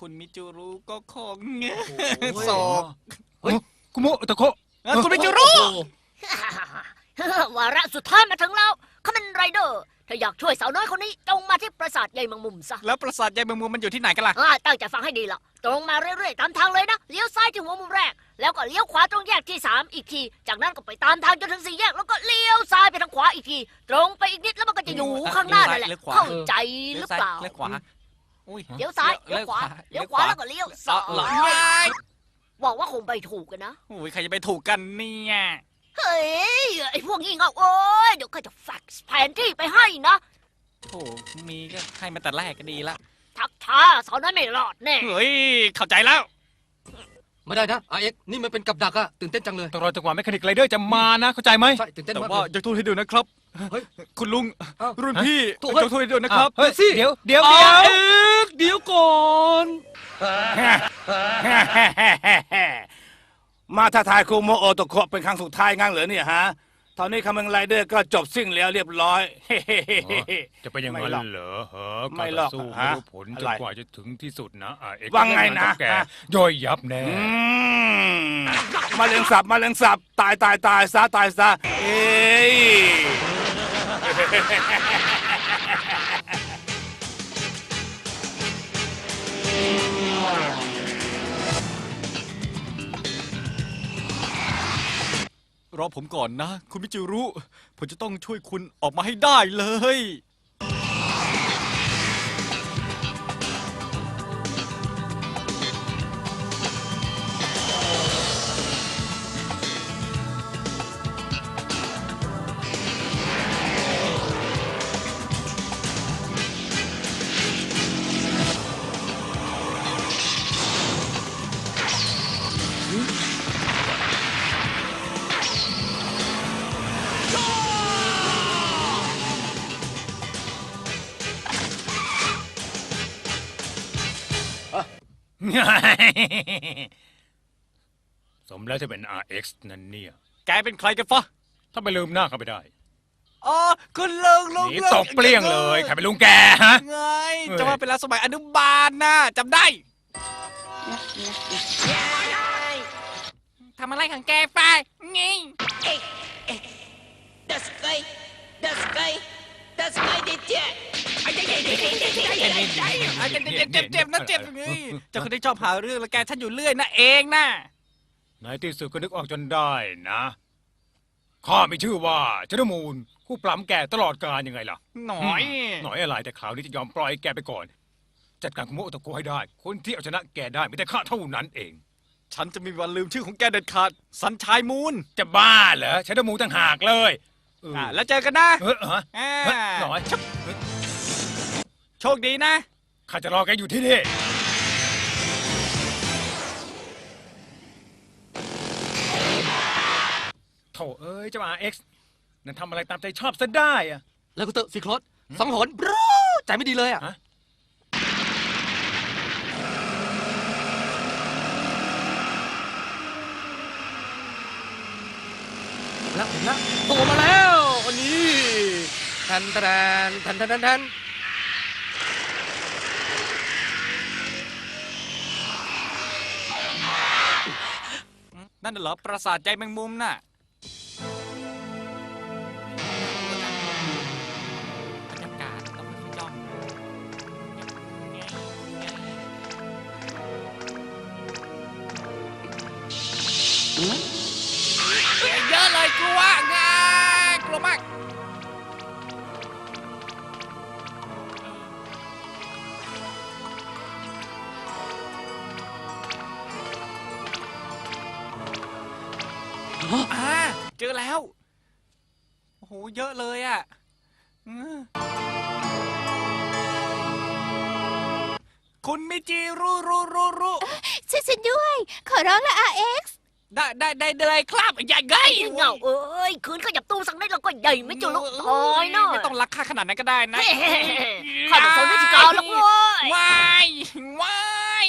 คุณมิจูรุก็คงโอ้ยศกคุโมะตะโคเอ้ยคุณมิจูรุวาระสุดท้ายมาถึงแล้วคาเมนไรเดอร์ถ้าอยากช่วยสาวน้อยคนนี้จงมาที่ปราสาทใหญ่เมังมุมซะแล้วปราสาทยายเมืองมูมันอยู่ที่ไหนกันล่ะอ่าตั้งใจฟังให้ดีล่ะตรงมาเรื่อยๆตามทางเลยนะเลี้ยวซ้ายที่หัวมุมแรก แล้วก็เลี้ยวขวาตรงแยกที่สามอีกที จากนั้นก็ไปตามทางจนถึงสี่แยก แล้วก็เลี้ยวซ้ายไปทางขวาอีกที ตรงไปอีกนิดแล้วมันก็จะอยู่ข้างหน้านั่นแหละเลี้ยวขวาเข้าใจหรือเปล่าเลี้ยวขวา อุ้ย เลี้ยวซ้ายเลี้ยวขวาเลี้ยวขวา แล้วก็เลี้ยวซ้าเหรอยหวังว่าคงไปถูกกันนะอุ้ยใครจะไปถูกกันเนี่ยเฮ้ย ไอ้พวกงี้เงาโอ้ย เดี๋ยวก็จะแฟกซ์แผนที่ไปให้นะ โอ้มีก็ให้มาแต่แรกก็ดีละทักท้าสาวน้อยไม่รอดแน่ เฮ้ยเข้าใจแล้ว ไม่ได้นะอาเอ็กนี่มันเป็นกับดักอะตื่นเต้นจังเลย ต้องรอจังหวะแมคานิกไรเดอร์จะมานะ เข้าใจไหมใช่ตื่นเต้นแต่มากว่าเลย อยากโทษให้ดูนะครับ เฮ้ยคุณลุง เอ้ารุ่นพี่ถูกอยากโทษให้ดูนะครับ เฮ้ยสิเดี๋ยวเดี๋ยวอ๋อเดี๋ยว เอ๊ะเดี๋ยวก่อน มาท้าทายคูโมโอโตโคะเป็นครั้งสุดท้ายงั้นเหรอเนี่ยฮะตอนนี้คาเมงไรเดอร์ก็จบสิ้นแล้วเรียบร้อยจะเป็นอยังไงไม่หรอกเหรอเหรอไม่การหรต่ออกสู้ฮะไม่รู้ผลจอะนไรกว่าจะถึงที่สุดนะอ่าเอ็กซ์ว่าไงนะ แกย่อยยับแน่ อืมมาเลียงสับมาเลียงสับตายตายตายซะตายซะเอ้ย รอผมก่อนนะ คุณมิจิรุ ผมจะต้องช่วยคุณออกมาให้ได้เลย สมแล้วจะเป็น RX นั่นเนี่ย แกเป็นใครกันฟะถ้าไปลืมหน้าเขาไปได้ อ๋อคุณลุงลุงหนีลุงตกเปลี่ยงเลยใครเป็นลุงแกฮะ ไงเฮ้ย จะว่าเป็นแล้วสมัยอนุบาลนะจำได้ทำอะไรของแกไปงี้ Das Guy, das Guy, das Guy de Jack. เจ็บเจ็บเจ็บนะเจ็บอย่างงี้เจ้าคนที่ชอบหาเรื่องแล้วแกฉันอยู่เรื่อยนะเองนะในที่สุดก็นึกออกจนได้นะข้ามีชื่อว่าชนมูลผู้ปล้ำแกตลอดกาลยังไงล่ะหน่อย หน่อยอะไรแต่คราวนี้จะยอมปล่อยแกไปก่อน จัดการคุโมโตโกให้ได้ คนที่เอาชนะแกได้ไม่แต่ข้าเท่านั้นเอง ฉันจะมีวันลืมชื่อของแกเด็ดขาดสันชายมูลจะบ้าเหรอชนมูลต่างหากเลย อออ่าแล้วเจอกันนะเออฮะอ่าเฮ้ยหน่อยโชคดีนะ ข้าจะรอแกอยู่ที่นี่ โถเอ้ยเจ้าอาเอ็กซ์นั่นทำอะไรตามใจชอบซะได้อะแล้วก็เตอะสิครอสสังหรณ์บรูใจไม่ดีเลยอะฮะแล้วเห็นแล้วโผล่มาแล้ววันนี้แท นแทนแทนแทนแทนแทนนั่นเหรอปราสาทใจแมงมุมน่ะบ เยอะเลยอะอืมคุณมิจิรู้รู้รู้รู้ช่วยฉันด้วย ขอร้องละ RX ได้ได้ได้เลยครับอย่าไงเงาเอ้ยคืนขยับตู้สักนิดแล้วก็ใหญ่ไม่จุลุกถอยเนาะไม่ต้องรักค่าขนาดนั้นก็ได้นะเฮ้ข้าจะสนวิธีการแล้วเว้ยวายวาย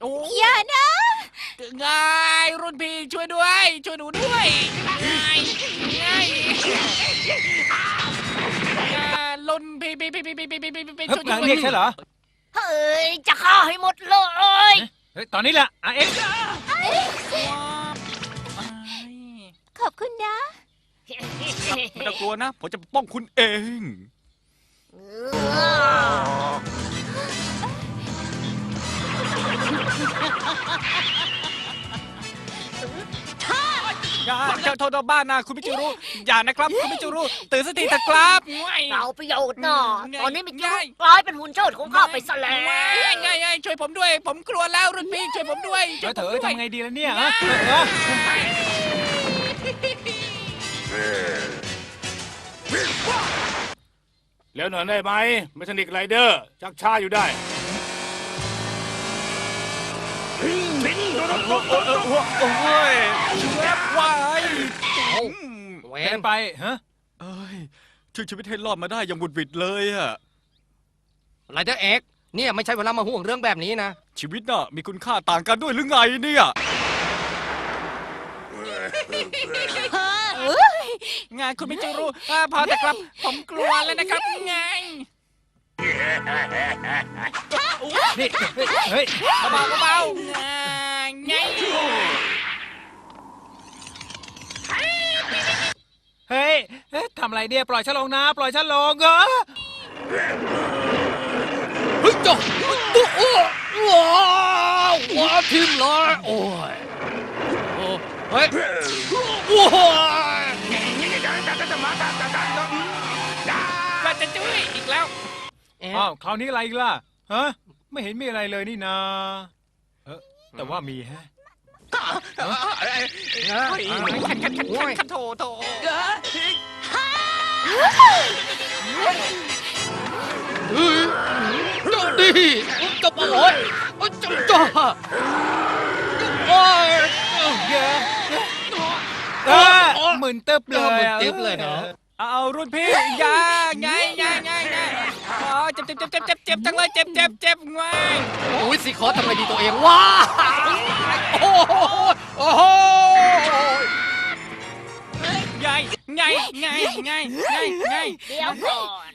โอ้อย่านะ ไงรุ่นพี่ช่วยด้วย ช่วยหนูด้วยไงไงอ่ารุ่นพี่พี่พี่พี่พี่พี่พี่พี่เฮ้ยช่วยนางด้วยเรียกใช่เหรอเฮ้ย จะมดเลย เฮ้ยตอนนี้แหละอาเอ็กซ์ขอบคุณนะ ไม่ต้องกลัวนะผมจะป้องคุณเองอ เจ้าโทษบ้านนะคุณมิจูรุอย่านะครับ คุณมิจูรุตื่นสติเถอะครับง่ายเราประโยชน์น่ะไงตอนนี้มิจิไงรุกลายเป็นหุ่นเชิดของข้าไปซะแล้ง่ายวง่ายง่ายช่วยผมด้วย ผมกลัวแล้วรุ่นพี่ช่วยผมด้วยช่เธวยอผมเถอะด้วยทำไงดีล่ะเนี่ยฮะเออแล้วหน่อยได้ไหมไม่สนิกไรเดอร์ชักช้าอยู่ได้โอ้ยช่วยไว้ เวเป็นนไปฮะเอ้ยช่วยชีวิตให้รอดมาได้อย่างบุดหวิดเลยอะไรเดอร์เอ็กเนี่ยไม่ใช่เวลามาห่วงเรื่องแบบนี้นะ ชีวิตน่ะมีคุณค่าต่างกันด้วยหรือไงเนี่ยไงคุณมิจูรุอ่าพอแต่ครับ ผมกลัวแล้วนะครับไงนี่เฮ้ยเบาๆเบาๆไงไง เฮ้ยเฮ้ยทำอะไรเนี่ยปล่อยฉันลงนะ ปล่อยฉันลงเหรอเฮ้ยจ้าตุ๊โอ้ว้าวว้าวทิมเลยโอ้ยโอ้เฮ้ยโอ้ยก็จะจุ้ยอีกแล้วเอ๊ะอ้าวคราวนี้อะไรอีกล่ะฮะไม่เห็นมีอะไรเลยนี่นาเออแต่ว่ามีฮะ ขันขันขันขันขันโถโถเฮ้ยเจ้าดีจะโอ้ยโอ้ยจ้าจ้าโอ้ยเออหมื่นเตึ๊บเลยหมื่นตึ๊บเลยเนอะเอารุ่นพี่ยาไงไงไงไงอ๋อเจ็บเจ็บเจ็บเจ็บเจ็บเจ็บจังเลยเจ็บเจ็บเจ็บไงอุ้ยสิขอทำไงดีตัวเองว้า ไงไงไงไงเดี๋ยวก่อน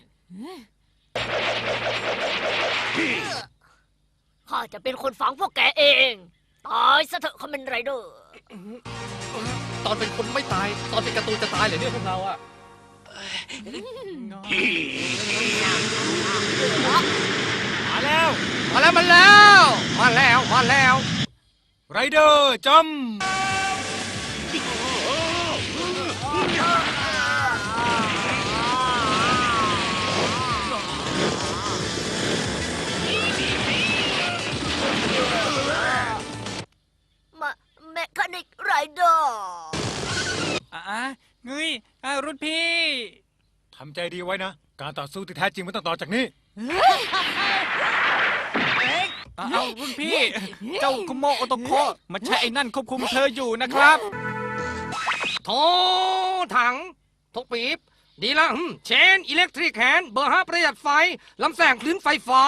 ข้าจะเป็นคนฝังพวกแกเอง ตายซะเถอะคอมเมนไรเดอร์ ตอนเป็นคนไม่ตาย ตอนเป็นการ์ตูนจะตายเหรอเนี่ยพวกเราอะมาแล้ว มาแล้ว มาแล้ว มาแล้ว มาแล้ว ไรเดอร์จำ คานิกไรเดอร์ อะเงยอะรุ่นพี่ ทำใจดีไว้นะ การต่อสู้ที่แท้จริงมันต้องต่อจากนี้อะเอารุ่นพี่ เจ้าคุโมโอโตโคะมันใช้ไอ้นั่นควบคุมเธออยู่นะครับ โถถังทกปีบ ดีละอืมเชน อิเล็กทริกแฮนเบอร์ห้าประหยัดไฟ ลำแสงคลื่นไฟฟ้า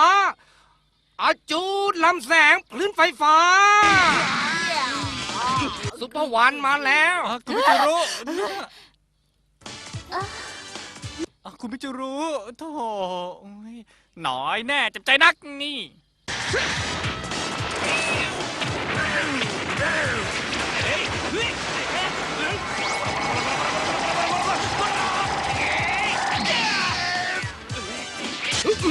อาจูดลำแสงคลื่นไฟฟ้า ซุปเปอร์วันมาแล้วอะคุณมิจูรุอะคุณมิจูรุโธ่โอ้ยหน่อยแน่เจ็บใจนักนี่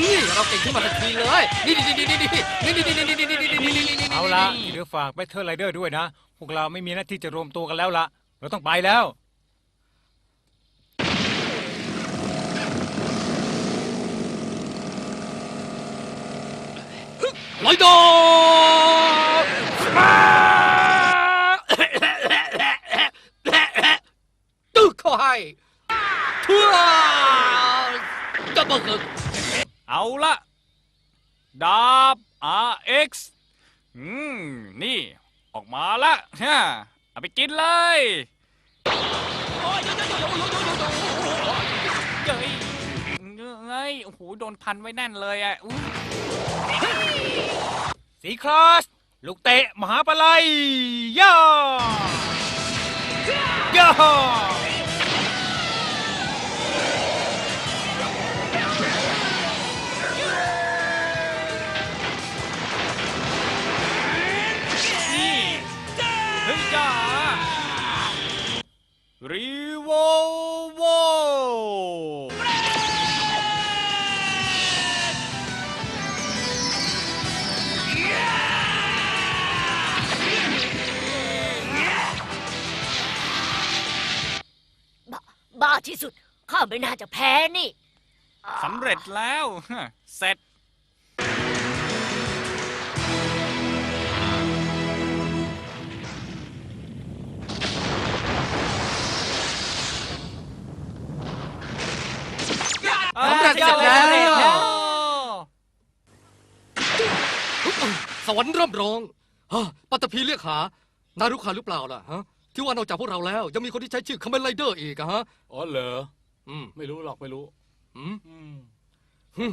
นี่เราเก่งขึ้นมาทันทีเลย นี่นี่นี่นี่นี่นี่นี่นี่นี่นี่นี่นี่นี่นี่นี่เอาละที่เหลือฝากแบทเทิลไรเดอร์ด้วยนะพ วกเราไม่มีหน้าที่จะรวมตัวกันแล้วละเราต้องไปแล้วไรโดมาตึกเขาให้เพื่อจะบังเกิดเอาละดาบ RX อืม นี่ ออกมาละฮะเอาไปกินเลยโอ้ยเย้ยเฮ้ยโอ้โหโดนพันไว้แน่นเลยอะสีคลาส ลูกเตะ มหาปลัยย่าย่า ไม่น่าจะแพ้นี่ สำเร็จแล้วฮะเสร็จสำเร็จอ่าแล้วสำเร็จแล้ว สวรรค์ร่ำร้องฮะปัตตภีเรียกหา นารุคาหรือเปล่าล่ะฮะ ที่ว่านอกจากพวกเราแล้ว ยังมีคนที่ใช้ชื่อคาเมนไรเดอร์อีกอะฮะ อ๋อเหรอ อืมไม่รู้หรอกไม่รู้อืมอืมฮึม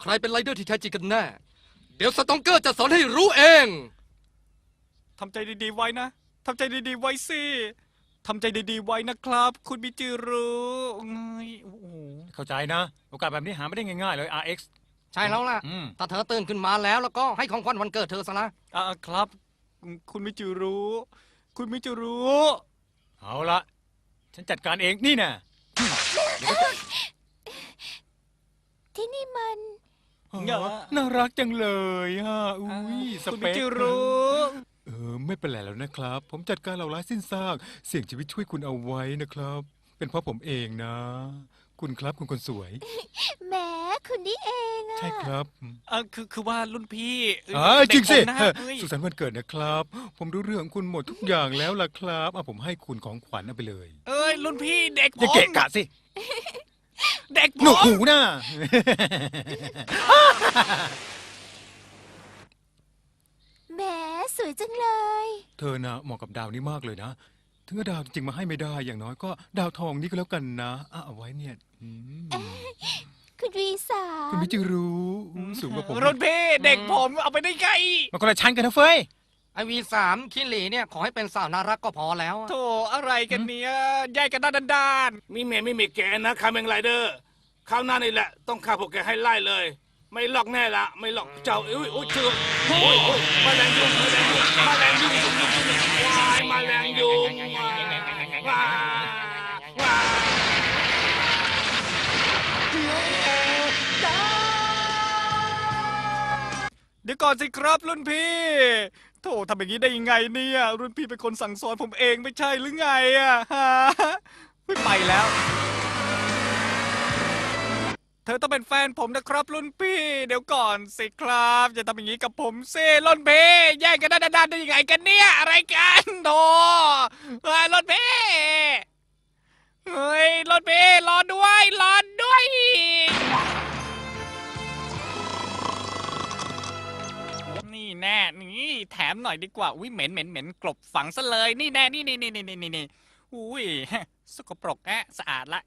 ใครเป็นไรเดอร์ที่แท้จริงกันแน่ เดี๋ยวสตองเกอร์จะสอนให้รู้เอง ทำใจดีๆไว้นะทำใจดีๆไว้สิทำใจดีๆไว้นะครับ คุณมิจิรุเอ้ยโอ้โหเข้าใจนะ โอกาสแบบนี้หาไม่ได้ง่ายๆเลย RX ใช่แล้วล่ะ อืม ถ้าเธอตื่นขึ้นมาแล้วแล้วก็ให้ของขวัญวันเกิดเธอซะนะอ่าครับ คุณมิจิรุคุณมิจิรุ เอาละฉันจัดการเองนี่นะ ที่นี่มัน อ๋อน่ารักจังเลยฮะอุ้ยสคุณเปมิคจิรุเออไม่เป็นไรแล้วนะครับ ผมจัดการเราร้ายสิ้นซาก เสี่ยงชีวิตช่วยคุณเอาไว้นะครับ เป็นเพราะผมเองนะ คุณครับคุณคนสวย แหมคุณนี่เองอะใช่ครับเออคือคือว่ารุ่นพี่เอ่าจริงสิเด็กผมนะเอ้ยสุขสันต์วันเกิดนะครับ ผมรู้เรื่องคุณหมดทุกอย่างแล้วล่ะครับอะผมให้คุณของขวัญเอาไปเลย เอ้ย รุ่นพี่เด็กผอย่ามเกะกะสิ เด็กผหนวกมหูนะ แหมสวยจังเลย เธอนะเหมาะกับดาวนี้มากเลยนะ ถึงจะดาวจริงๆมาให้ไม่ได้ อย่างน้อยก็ดาวทองนี้ก็แล้วกันนะอะเอาไว้เนี่ยอืมคุณวีสาคุณมมิจิรู้ สูงกว่าผมรุ่นพี่เด็กผมเอาไปได้ไงมันคนละชั้นกันนะเฟ้ย ไอวีสามคินหลีเนี่ย ขอให้เป็นสาวน่ารักก็พอแล้วอะโถอะไรกันเนี่ยแยกกันด้านด้านมีเมย์ไม่มีแกนะคาเมงไรเดอร์คราวหน้านี่แหละต้องฆ่าพวกแกให้ไล่เลย ไม่หลอกแน่ละไม่หลอกเจ้าอุ้ยอุ้ยเจอโอ้ยโอ้ยแมาแรงยุงแมาแรงยุงแมาแรงยุงยุงยุงยุงวายแมาแรงยุงว้ายว้ายเดี๋ยวก่อนสิครับรุ่นพี่ โถทำอย่างนี้ได้ยังไงเนี่ย รุ่นพี่เป็นคนสั่งสอนผมเองไม่ใช่หรือไงอะฮะไม่ไปแล้ว เธอต้องเป็นแฟนผมนะครับ รุ่นพี่ เดี๋ยวก่อนสิครับอย่าทำอย่างนี้กับผมสิรุ่นพี่แย่งกันด้านได้ยังไงกันเนี่ยอะไรกันโถเฮ้ยรุ่นพี่เฮ้ยรุ่นพี่รอด้วยรอด้วย นี่แน่นี่ แถมหน่อยดีกว่า อุ้ยเหม็นเหม็นเหม็นกลบฝังซะเลย นี่แน่นี่นี่นี่นี่นี่นี่อุ้ยสกปรกแอะสะอาดละ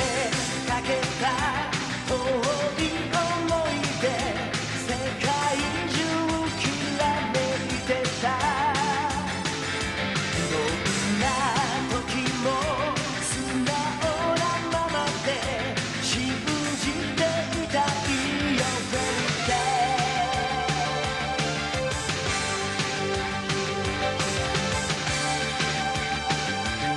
de caquetas.